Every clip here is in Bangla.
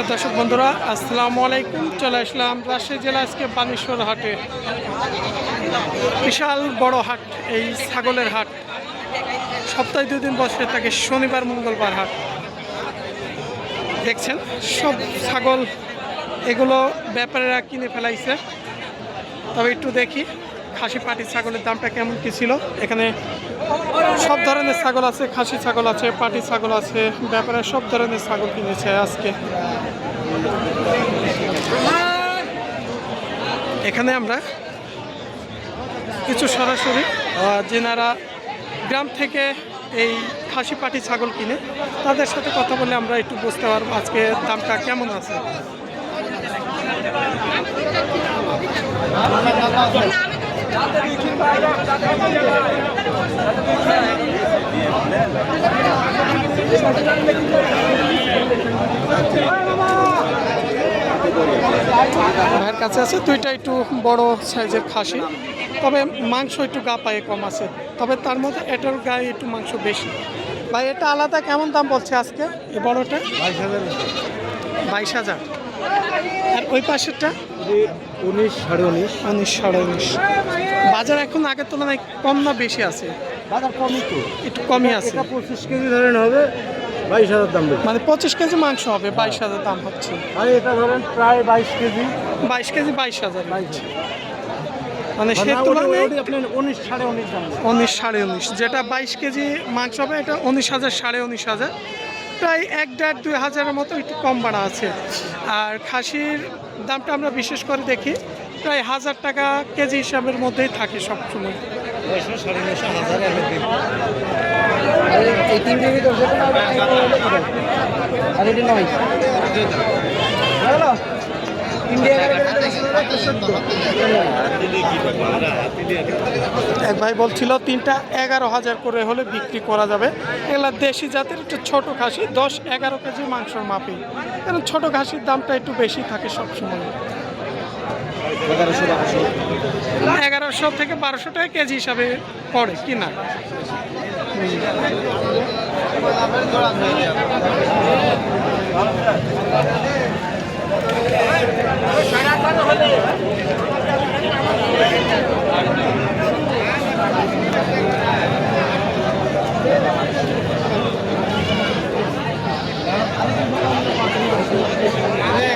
দর্শক বন্ধুরা, আসসালামু আলাইকুম। চলে আসলাম রাজশাহী জেলা আজকে বানেশ্বর হাটে। বিশাল বড় হাট, এই ছাগলের হাট। সপ্তাহে দুই দিন বসে থাকে শনিবার, মঙ্গলবার হাট। দেখছেন, সব ছাগল এগুলো ব্যাপারীরা কিনে ফেলাইছে। তবে একটু দেখি খাসি পাটি ছাগলের দামটা কেমন কি ছিল? এখানে সব ধরনের ছাগল আছে, খাসি ছাগল আছে, পাটি ছাগল আছে, ব্যাপারে সব ধরনের ছাগল কিনেছে আজকে। এখানে আমরা কিছু সরাসরি যেনারা গ্রাম থেকে এই খাসি পাটি ছাগল কিনে, তাদের সাথে কথা বলে আমরা একটু বুঝতে পারব আজকে দামটা কেমন আছে। ভাইয়ের কাছে আছে দুইটা একটু বড় সাইজের খাসি তবে মাংস একটু গা পায়ে কম আছে তবে তার মধ্যে এটার গায়ে একটু মাংস বেশি। ভাই এটা আলাদা কেমন দাম বলছে আজকে? এই বড়টা? বাইশ হাজার। বাইশ হাজার। আর ওই পাশেরটা? উনিশ সাড়ে উনিশ। উনিশ সাড়ে উনিশ। বাজার এখন আগের তুলনায় কম না বেশি আছে? বাজার কমই তো। একটু কমই আছে। পঁচিশ কেজি ধরেন হবে বাইশ হাজার দাম মানে পঁচিশ কেজি মাংস হবে বাইশ হাজার দাম হচ্ছে। আর এটা ধরেন প্রায় বাইশ কেজি। বাইশ কেজি বাইশ হাজার। বাইশ মানে সে মানে তুলনায় উনিশ সাড়ে উনিশ দাম উনিশ সাড়ে উনিশ। যেটা বাইশ কেজি মাংস হবে এটা উনিশ হাজার সাড়ে উনিশ হাজার। প্রায় এক দেড় দুই হাজারের মতো একটু কম বাড়া আছে। আর খাসির দামটা আমরা বিশেষ করে দেখি প্রায় হাজার টাকা কেজি হিসাবের মধ্যেই থাকে সবসময়। আর নয়। এক ভাই বলছিল তিনটা এগারো হাজার করে হলে বিক্রি করা যাবে। এগুলা দেশি জাতের একটু ছোট খাসি দশ এগারো কেজি মাংসর মাপি। কারণ ছোট খাসির দামটা একটু বেশি থাকে সবসময়। এগারোশো এগারোশো থেকে বারোশো টাকা কেজি হিসাবে পড়ে কি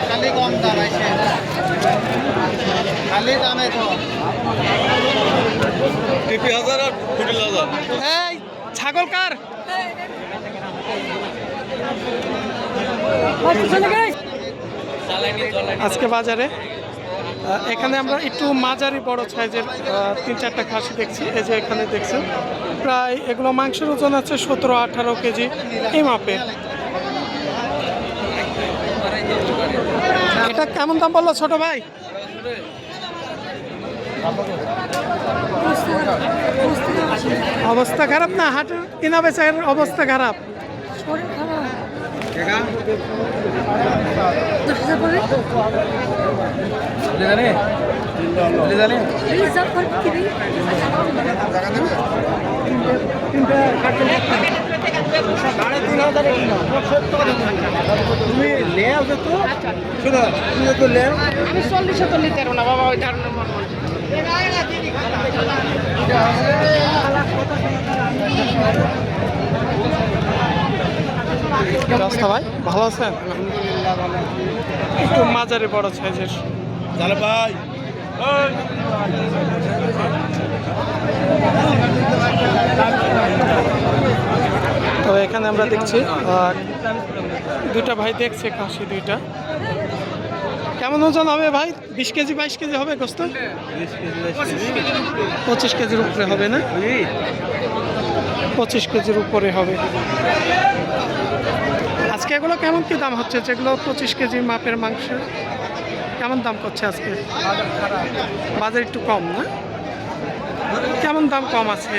খালি কম দাম আছে। খালি দামে কম টিপি হাজার আর কুটিল হাজার। এই ছাগল কার? আজকে বাজারে এখানে আমরা একটু মাঝারি বড় সাইজের তিন চারটা খাসি দেখছি। এই যে এখানে দেখছেন, প্রায় এগুলো মাংসের ওজন আছে সতেরো আঠারো কেজি এই মাপে। এটা কেমন দাম বলল ছোট ভাই? অবস্থা খারাপ না? হাটের কিনা বেচার অবস্থা খারাপ? তুমি লে আসবে তো। শুনো তুমি তো লে আমি চল্লিশ তো নিতে না বাবা ওই ধরনের মন মন। ভাই? ভালো আছেন? একটু মাঝারি বড় সাইজের। তাহলে ভাই। তবে এখানে আমরা দেখছি দুইটা ভাই দেখছে খাসি দুইটা। কেমন ওজন হবে ভাই? বিশ কেজি বাইশ কেজি হবে গোস্ত? পঁচিশ কেজির উপরে হবে না? পঁচিশ কেজির উপরে হবে। এগুলো কেমন কি দাম হচ্ছে? যেগুলো পঁচিশ কেজি মাপের মাংস কেমন দাম করছে আজকে? বাজার একটু কম না? কেমন দাম কম আছে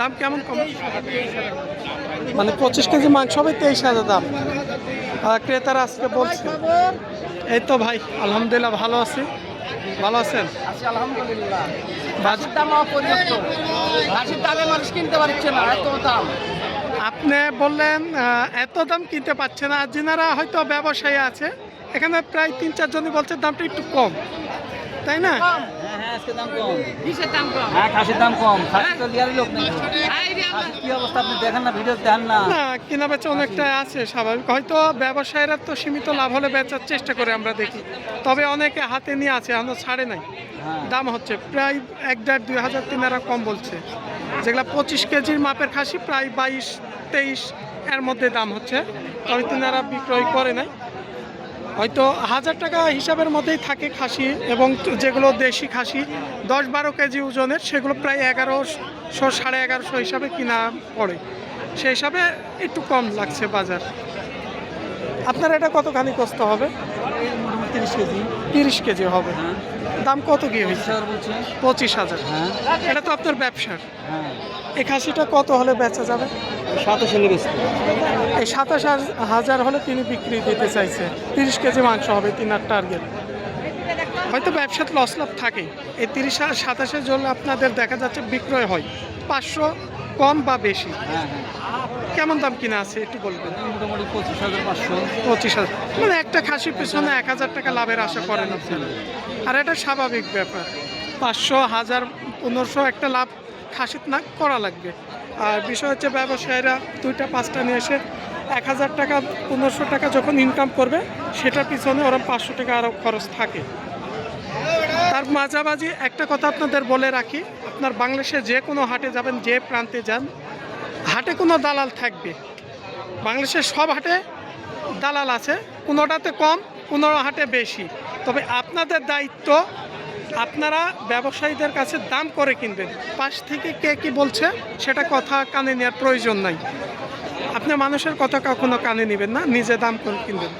দাম কেমন কম? মানে পঁচিশ কেজি মাংস হবে তেইশ হাজার দাম। ক্রেতারা আজকে বলছে এই তো ভাই আলহামদুলিল্লাহ ভালো আছি। ভালো আছেন? আছি আলহামদুলিল্লাহ। দাম ঘাসের দামে মানুষ কিনতে পারছে না এত দাম। আপনি বললেন এত দাম কিনতে পারছে না, যিনারা হয়তো ব্যবসায়ী আছে, এখানে প্রায় তিন চারজনই বলছে দামটা একটু কম, তাই না? আজকে দাম কম। কিসের দাম কম? হ্যাঁ খাসির দাম কম। খাসি তো লিয়ারই লোক নেই। এই রে আমার খাসির কি অবস্থা? আপনি দেখেন না ভিডিও দেখেন না। না কেনা বেচা অনেকটা আছে স্বাভাবিক। হয়তো ব্যবসায়ীরা তো সীমিত লাভ হলে বেচার চেষ্টা করে আমরা দেখি। তবে অনেকে হাতে নিয়ে আছে এখনও ছাড়ে নাই। হ্যাঁ। দাম হচ্ছে প্রায় এক দেড় দুই হাজার তিনারা কম বলছে। যেগুলা পঁচিশ কেজির মাপের খাসি প্রায় বাইশ তেইশ এর মধ্যে দাম হচ্ছে। তবে তিনারা বিক্রয় করে নাই। হয়তো হাজার টাকা হিসাবের মধ্যেই থাকে খাসি এবং যেগুলো দেশি খাসি, দশ বারো কেজি ওজনের, সেগুলো প্রায় এগারোশো, সাড়ে এগারোশো হিসাবে কিনা পড়ে। সেই হিসাবে একটু কম লাগছে বাজার। আপনার এটা কতখানি কষ্ট হবে? তিরিশ কেজি। তিরিশ কেজি হবে। হ্যাঁ। দাম কত কি হয়েছে? পঁচিশ হাজার হ্যাঁ। এটা তো আপনার ব্যবসার। হ্যাঁ। এই খাসিটা কত হলে বেচা যাবে? সাতাশ হলে বেশি এই সাতাশ হাজার হলে তিনি বিক্রি দিতে চাইছে। তিরিশ কেজি মাংস হবে তিনার টার্গেট। হয়তো ব্যবসার লস লাভ থাকে এই তিরিশ সাতাশের জন্য আপনাদের দেখা যাচ্ছে বিক্রয় হয়। পাঁচশো কম বা বেশি? হ্যাঁ হ্যাঁ। কেমন দাম কিনা আছে একটু বলবেন? মোটামুটি পঁচিশ হাজার পাঁচশো। পঁচিশ হাজার। মানে একটা খাসির পেছনে এক হাজার টাকা লাভের আশা করেন আর এটা স্বাভাবিক ব্যাপার। পাঁচশো হাজার পনেরোশো একটা লাভ খাসির না করা লাগবে। আর বিষয় হচ্ছে ব্যবসায়ীরা দুইটা পাঁচটা নিয়ে এসে এক হাজার টাকা পনেরোশো টাকা যখন ইনকাম করবে সেটার পিছনে ওরা পাঁচশো টাকা আরও খরচ থাকে। তার মাঝামাঝি একটা কথা আপনাদের বলে রাখি, আপনার বাংলাদেশে যে কোনো হাটে যাবেন, যে প্রান্তে যান, হাটে কোনো দালাল থাকবে। বাংলাদেশের সব হাটে দালাল আছে, কোনোটাতে কম কোনো হাটে বেশি। তবে আপনাদের দায়িত্ব, আপনারা ব্যবসায়ীদের কাছে দাম করে কিনবেন। পাশ থেকে কে কি বলছে, সেটা কথা কানে নেওয়ার প্রয়োজন নাই। আপনি মানুষের কথা কখনো কানে নেবেন না, নিজে দাম করে কিনবেন।